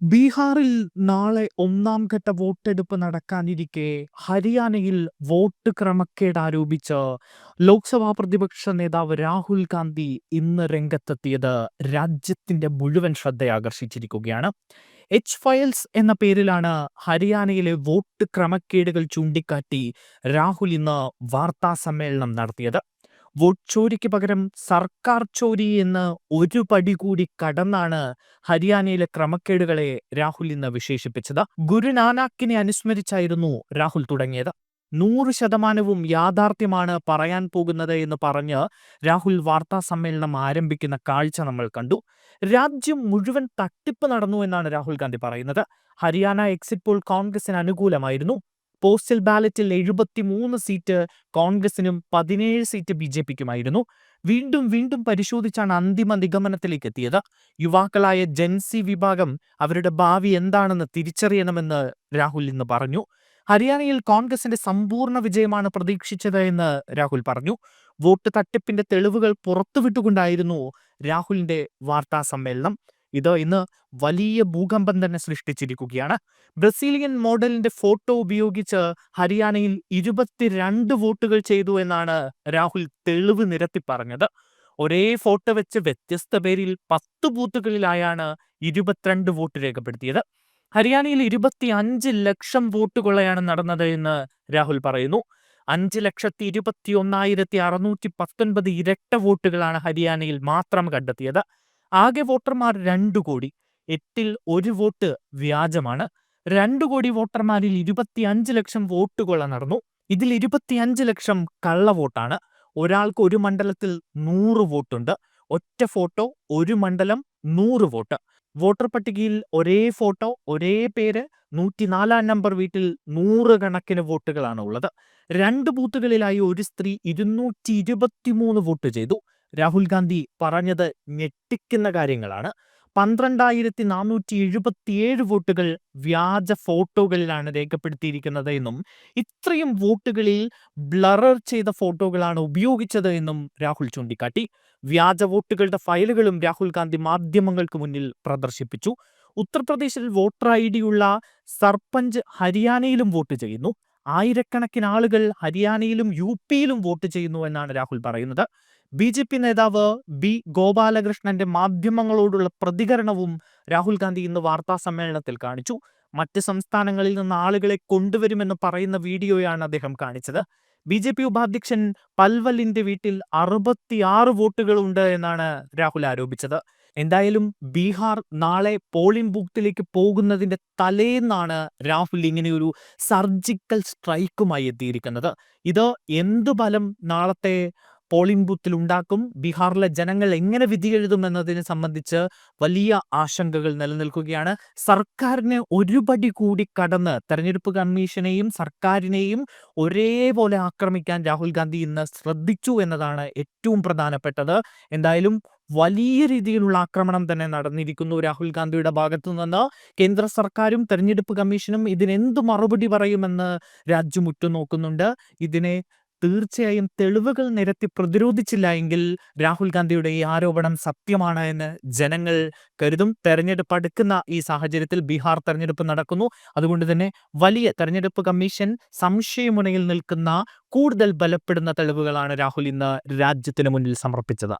ബീഹാറിൽ നാളെ ഒന്നാം ഘട്ട വോട്ടെടുപ്പ് നടക്കാനിരിക്കെ ഹരിയാനയിൽ വോട്ട് ക്രമക്കേട് ആരോപിച്ച് ലോക്സഭാ പ്രതിപക്ഷ നേതാവ് രാഹുൽ ഗാന്ധി ഇന്ന് രംഗത്തെത്തിയത് രാജ്യത്തിന്റെ മുഴുവൻ ശ്രദ്ധയാകർഷിച്ചിരിക്കുകയാണ്. എച്ച് ഫയൽസ് എന്ന പേരിലാണ് ഹരിയാനയിലെ വോട്ട് ക്രമക്കേടുകൾ ചൂണ്ടിക്കാട്ടി രാഹുൽ ഇന്ന് വാർത്താ സമ്മേളനം നടത്തിയത്. വോട്ട് ചോരിക്ക് പകരം സർക്കാർ ചോരി എന്ന് ഒരു പടി കൂടി കടന്നാണ് ഹരിയാനയിലെ ക്രമക്കേടുകളെ രാഹുൽ ഇന്ന് വിശേഷിപ്പിച്ചത്. ഗുരുനാനാക്കിനെ അനുസ്മരിച്ചായിരുന്നു രാഹുൽ തുടങ്ങിയത്. നൂറ് ശതമാനവും യാഥാർത്ഥ്യമാണ് പറയാൻ പോകുന്നത് എന്ന് പറഞ്ഞ് രാഹുൽ വാർത്താ സമ്മേളനം ആരംഭിക്കുന്ന കാഴ്ച നമ്മൾ കണ്ടു. രാജ്യം മുഴുവൻ തട്ടിപ്പ് നടന്നു എന്നാണ് രാഹുൽ ഗാന്ധി പറയുന്നത്. ഹരിയാന എക്സിറ്റ് പോൾ കോൺഗ്രസിന് അനുകൂലമായിരുന്നു. പോസ്റ്റൽ ബാലറ്റിൽ എഴുപത്തിമൂന്ന് സീറ്റ് കോൺഗ്രസിനും പതിനേഴ് സീറ്റ് ബി ജെ പിക്കുമായിരുന്നു. വീണ്ടും വീണ്ടും പരിശോധിച്ചാണ് അന്തിമ നിഗമനത്തിലേക്ക് എത്തിയത് യുവാക്കളായ ജെൻസി വിഭാഗം അവരുടെ ഭാവി എന്താണെന്ന് തിരിച്ചറിയണമെന്ന് രാഹുൽ ഇന്ന് പറഞ്ഞു. ഹരിയാനയിൽ കോൺഗ്രസിന്റെ സമ്പൂർണ വിജയമാണ് പ്രതീക്ഷിച്ചത് എന്ന് രാഹുൽ പറഞ്ഞു. വോട്ട് തട്ടിപ്പിന്റെ തെളിവുകൾ പുറത്തുവിട്ടുകൊണ്ടായിരുന്നു രാഹുലിന്റെ വാർത്താ സമ്മേളനം. ഇത് ഇന്ന് വലിയ ഭൂകമ്പം തന്നെ സൃഷ്ടിച്ചിരിക്കുകയാണ്. ബ്രസീലിയൻ മോഡലിന്റെ ഫോട്ടോ ഉപയോഗിച്ച് ഹരിയാനയിൽ ഇരുപത്തിരണ്ട് വോട്ടുകൾ ചെയ്തു എന്നാണ് രാഹുൽ തെളിവ് നിരത്തി പറഞ്ഞത്. ഒരേ ഫോട്ടോ വെച്ച് വ്യത്യസ്ത പേരിൽ പത്ത് ബൂത്തുകളിലായാണ് ഇരുപത്തിരണ്ട് വോട്ട് രേഖപ്പെടുത്തിയത്. ഹരിയാനയിൽ ഇരുപത്തി അഞ്ച് ലക്ഷം വോട്ടുകളെയാണ് നടന്നത് എന്ന് രാഹുൽ പറയുന്നു. അഞ്ച് ലക്ഷത്തി ഇരുപത്തി ഒന്നായിരത്തി അറുന്നൂറ്റി പത്തൊൻപത് ഇരട്ട വോട്ടുകളാണ് ഹരിയാനയിൽ മാത്രം കണ്ടെത്തിയത്. ആകെ വോട്ടർമാർ രണ്ടു കോടി. എട്ടിൽ ഒരു വോട്ട് വ്യാജമാണ്. രണ്ടു കോടി വോട്ടർമാരിൽ ഇരുപത്തി അഞ്ച് ലക്ഷം വോട്ടുകൾ നടന്നു. ഇതിൽ ഇരുപത്തി അഞ്ച് ലക്ഷം കള്ള വോട്ടാണ്. ഒരാൾക്ക് ഒരു മണ്ഡലത്തിൽ നൂറ് വോട്ടുണ്ട്. ഒറ്റ ഫോട്ടോ ഒരു മണ്ഡലം നൂറ് വോട്ട്. വോട്ടർ പട്ടികയിൽ ഒരേ ഫോട്ടോ ഒരേ പേര് നൂറ്റിനാലാം നമ്പർ വീട്ടിൽ നൂറ് കണക്കിന് വോട്ടുകളാണ് ഉള്ളത്. രണ്ട് ബൂത്തുകളിലായി ഒരു സ്ത്രീ ഇരുന്നൂറ്റി ഇരുപത്തിമൂന്ന് വോട്ട് ചെയ്തു. രാഹുൽ ഗാന്ധി പറഞ്ഞത് ഞെട്ടിക്കുന്ന കാര്യങ്ങളാണ്. പന്ത്രണ്ടായിരത്തി നാനൂറ്റി എഴുപത്തിയേഴ് വോട്ടുകൾ വ്യാജ ഫോട്ടോകളിലാണ് രേഖപ്പെടുത്തിയിരിക്കുന്നത് എന്നും ഇത്രയും വോട്ടുകളിൽ ബ്ലറർ ചെയ്ത ഫോട്ടോകളാണ് ഉപയോഗിച്ചത് എന്നും രാഹുൽ ചൂണ്ടിക്കാട്ടി. വ്യാജ വോട്ടുകളുടെ ഫയലുകളും രാഹുൽ ഗാന്ധി മാധ്യമങ്ങൾക്ക് മുന്നിൽ പ്രദർശിപ്പിച്ചു. ഉത്തർപ്രദേശിൽ വോട്ടർ ഐ ഡിയുള്ള സർപഞ്ച് ഹരിയാനയിലും വോട്ട് ചെയ്യുന്നു. ആയിരക്കണക്കിന് ആളുകൾ ഹരിയാനയിലും യു പിയിലും വോട്ട് ചെയ്യുന്നു എന്നാണ് രാഹുൽ പറയുന്നത്. ബി ജെ പി നേതാവ് ബി ഗോപാലകൃഷ്ണന്റെ മാധ്യമങ്ങളോടുള്ള പ്രതികരണവും രാഹുൽ ഗാന്ധി ഇന്ന് വാർത്താ സമ്മേളനത്തിൽ കാണിച്ചു. മറ്റ് സംസ്ഥാനങ്ങളിൽ നിന്ന് ആളുകളെ കൊണ്ടുവരുമെന്ന് പറയുന്ന വീഡിയോയാണ് അദ്ദേഹം കാണിച്ചത്. ബി ജെ പി ഉപാധ്യക്ഷൻ പൽവലിന്റെ വീട്ടിൽ അറുപത്തിയാറ് വോട്ടുകളുണ്ട് എന്നാണ് രാഹുൽ ആരോപിച്ചത്. എന്തായാലും ബീഹാർ നാളെ പോളിംഗ് ബൂത്തിലേക്ക് പോകുന്നതിന്റെ തലേന്നാണ് രാഹുൽ ഇങ്ങനെ ഒരു സർജിക്കൽ സ്ട്രൈക്കുമായി എത്തിയിരിക്കുന്നത്. ഇത് എന്ത് ഫലം നാളത്തെ പോളിംഗ് ബൂത്തിൽ ഉണ്ടാക്കും. ബീഹാറിലെ ജനങ്ങൾ എങ്ങനെ വിധി എഴുതുമെന്നതിനെ സംബന്ധിച്ച് വലിയ ആശങ്കകൾ നിലനിൽക്കുകയാണ്. സർക്കാരിനെ ഒരുപടി കൂടി കടന്ന് തെരഞ്ഞെടുപ്പ് കമ്മീഷനെയും സർക്കാരിനെയും ഒരേപോലെ ആക്രമിക്കാൻ രാഹുൽ ഗാന്ധി ഇന്ന് ശ്രദ്ധിച്ചു എന്നതാണ് ഏറ്റവും പ്രധാനപ്പെട്ടത്. എന്തായാലും വലിയ രീതിയിലുള്ള ആക്രമണം തന്നെ നടന്നിരിക്കുന്നു രാഹുൽ ഗാന്ധിയുടെ ഭാഗത്തു നിന്ന്. കേന്ദ്ര സർക്കാരും തെരഞ്ഞെടുപ്പ് കമ്മീഷനും ഇതിനെന്ത് മറുപടി പറയുമെന്ന് രാജ്യം ഉറ്റുനോക്കുന്നുണ്ട്. ഇതിനെ തീർച്ചയായും തെളിവുകൾ നിരത്തി പ്രതിരോധിച്ചില്ല എങ്കിൽ രാഹുൽ ഗാന്ധിയുടെ ഈ ആരോപണം സത്യമാണ് എന്ന് ജനങ്ങൾ കരുതും. തെരഞ്ഞെടുപ്പ് അടുക്കുന്ന ഈ സാഹചര്യത്തിൽ ബീഹാർ തെരഞ്ഞെടുപ്പ് നടക്കുന്നു. അതുകൊണ്ട് തന്നെ വലിയ തെരഞ്ഞെടുപ്പ് കമ്മീഷൻ സംശയമുനയിൽ നിൽക്കുന്ന കൂടുതൽ ബലപ്പെടുന്ന തെളിവുകളാണ് രാഹുൽ ഇന്ന് രാജ്യത്തിന് മുന്നിൽ സമർപ്പിച്ചത്.